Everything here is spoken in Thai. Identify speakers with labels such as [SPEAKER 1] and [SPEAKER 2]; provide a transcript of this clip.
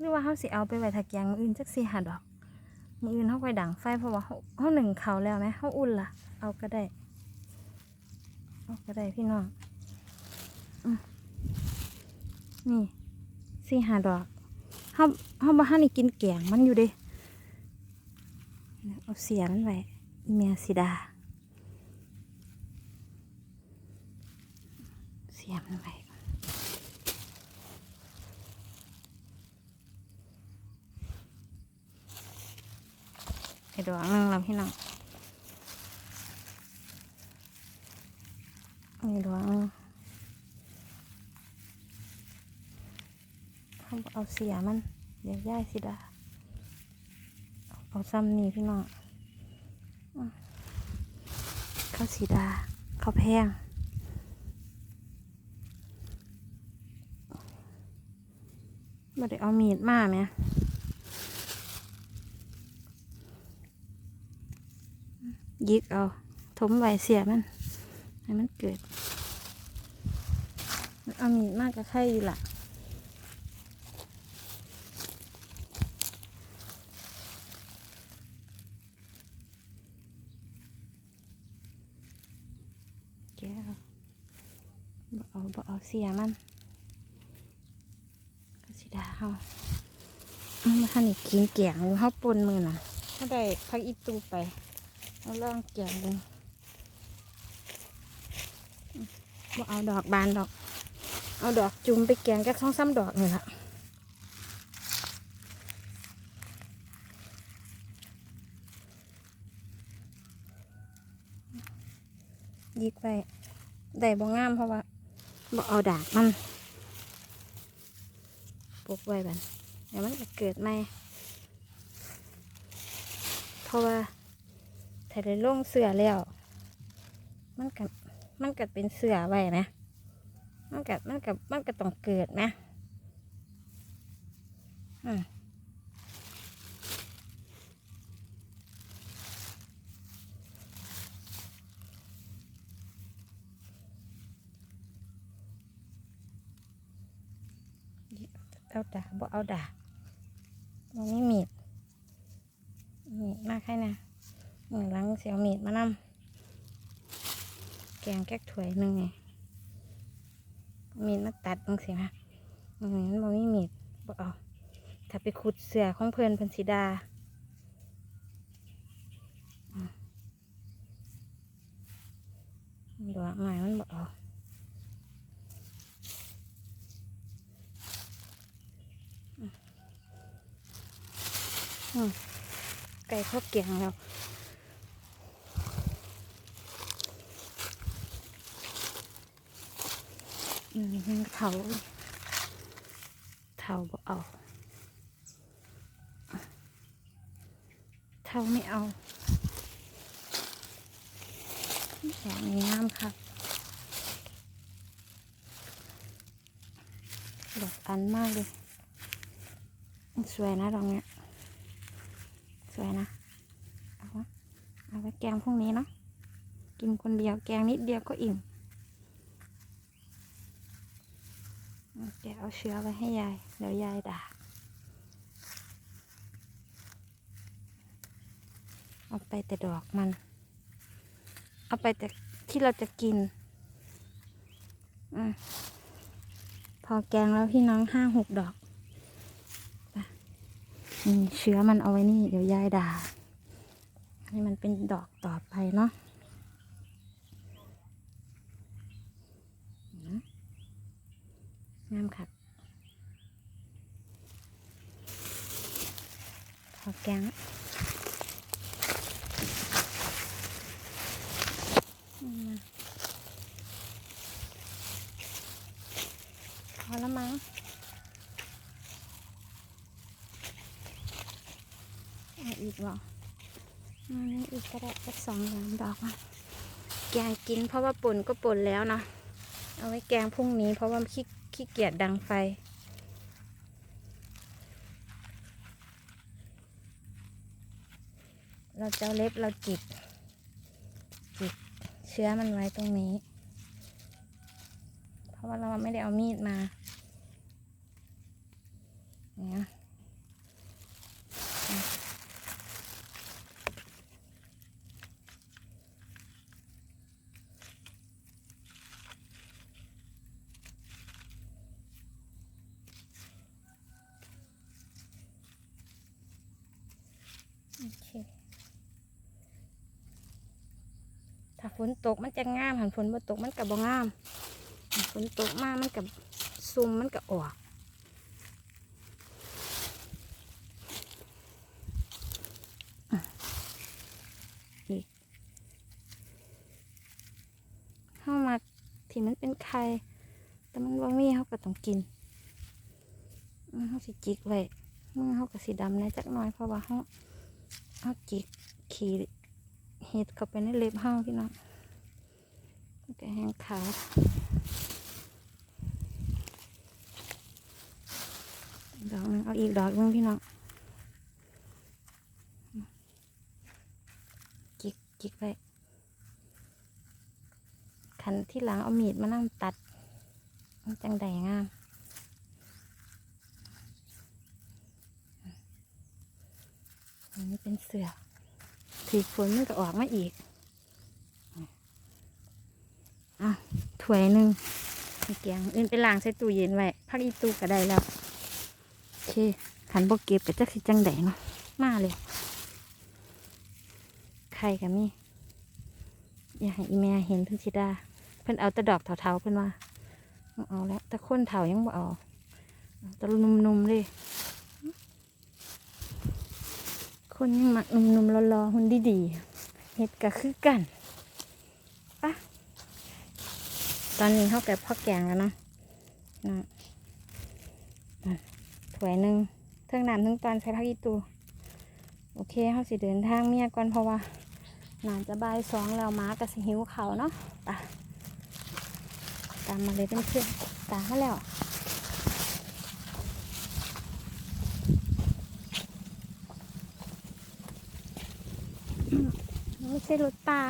[SPEAKER 1] หรือว่าเขาสิเอาไปไว้ถักยางมืออื่นจักสี่หาดอก มืออื่นเขาไปดังไฟเพราะว่าเขาหนึ่งเขาแล้วไหมเขาอุ่นล่ะ เอาก็ได้ เอาก็ได้พี่น้องอนี่สี่หาดอกเขาเขาบ้านนี่กินแกงมันอยู่เดิเอาเสียมันไว้อีเมียสิดาเสียมันไว้ก่อนไอ้ ดอกนึงแล้วพี่น้องไอ้ดอกนึงเขาเอาเสียมัน เดี๋ยวย่ายสิดาเอาซ้ำนี่พี่น้องข้าวสีดาข้าวแพงบ่ได้เอามีดมาไหม ยิกเอาถมไว้เสียมันให้มันเกิดเอามีดมากกับไข่อยู่ล่ะแกเอาบ่เอาบ่เอาเสียมันก็สิดาเฮาเอามาทันอีกกินแกงเฮาปนมือน่ะเขาได้พักอีตูไป เอาล่องแกงเลยว่าเอาดอกบานดอก เอาดอกจุ่มไปแกงกับช่องซ้ำดอกนี่ละยิกไปได้บ่งามเพราะว่าบ่เอาดากมันปลูกไว้บันเดี๋ยวมันจะเกิดใหมเพราะว่า ได้ลงเสือแล้ว มันกับมันกัเป็นเสือไว้ไหมมันกับมันกับมันก็ต้องเกิดนะอืมเอาด่าบบ่เอาด่ามันไม่มีดมีดมากให้นะ มือหลังเสียวมีดมานำแกงแก๊กถ้วยหนึ่งไงมีดมาตัดมึงสิฮะอืมมันบ่มีมีดบ่เอาถ้าไปขุดเสือของเพื่อนพันสีดาดอกไม้มันบ่เอาไก่ข้าวเกียงแล้ว อืมเถาเถาบ่เอาเท่าไม่เอาดอกนี้งามครับดอกอันมากเลย สวยนะดอกเนี้ย สวยนะ เอาวะเอาไว้แกงพรุ่งนี้เนาะ กินคนเดียวแกงนิดเดียวก็อิ่ม แกเอาเชื้อไว้ให้ยาย เดี๋ยวยายด่า เอาไปแต่ดอกมัน เอาไปแต่ที่เราจะกินอพอแกงแล้วพี่น้องห้าหกดอกไปเชื้อมันเอาไว้นี่ เดี๋ยวยายด่า ให้มันเป็นดอกต่อไปเนาะอืม งามค่ะพอแกงพอแล้วมั้งเอาอีกหรออันนี้อีกก็ได้สักสองสามดอกอะแกงกินเพราะว่าป่นก็ป่นแล้วนะ เอาไว้แกงพรุ่งนี้เพราะว่าขี้ ขี้เกียจดังไฟ เราจะเอาเล็บเราจิก จิกเชื้อมันไว้ตรงนี้ เพราะว่าเราไม่ได้เอามีดมาเนี่ย ถ้าฝนตกมันจะงามหันฝนบ่ตกมันกับบ่งามหันฝนตกมากมันกับซุ่มมันกับออกอะอีกเข้ามาที่มันเป็นไข่แต่มันบ่มีเขาก็ต้องกินเขาสิจิกไว้เมื่อเขาก็สีดำนะจักหน่อยเพราะว่าเขาเขาจิกขี่ เห็ดเข้าไปในเล็บเฮาพี่น้องก็แห้งขาวดอกนึงเอาอีกดอกหนึงพี่น้องจิกจิกไว้ขันที่หลังเอามีดมานั่งตัด จังใดงามอันนี้เป็นเสือ ถีฝนมันก็ออกมาอีกอะถ้วยหนึ่งให้แกงอื่นไปล้างใส่ตู้เย็นไว้พักอีตู้ก็ได้แล้วโอเคขันบกเก็บก็จะสิจังไดเนาะมาเลยไข่กับมีอยากให้อีแม่เห็นถึงสิดาเพิ่นเอาต่ดอกเถาๆเพิ่นว่าเอาแล้วแต่คนเถายังบ่เอาต่นุ่มๆเลย คนยังมักหนุ่มๆรอๆหุ่นดีๆเฮ็ดก็คือกันปะตอนนี้เขาแก่พ่อแกงแล้วนะนะอะถ้วยหนึ่งเทิงน้ำเทิงตอนใส่ผักอีตูโอเคเขาสิเดินทางเมียก่อนเพราะว่าน่าจะบายสองแล้วม้ากับสิหิวเขาเนาะตาตามมาเลยเพื่อนๆตามมาแล้ว ไม่ใช่รถตา